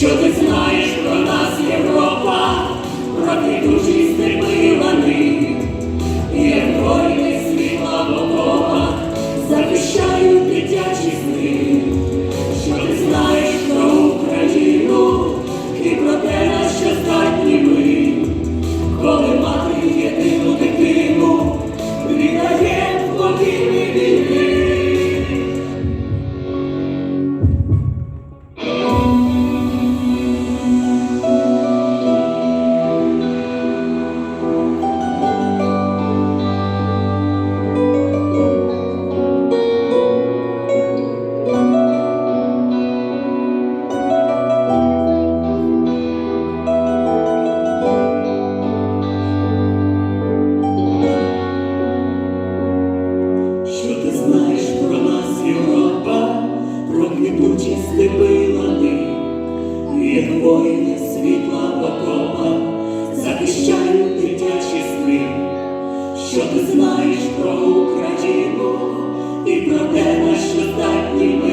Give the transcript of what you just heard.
що ти знаєш про нас, Європа, про ти душі Ми воїни світла в окопах, захищають дитячі сни, що ти знаєш про Україну і про те, на що так ніби.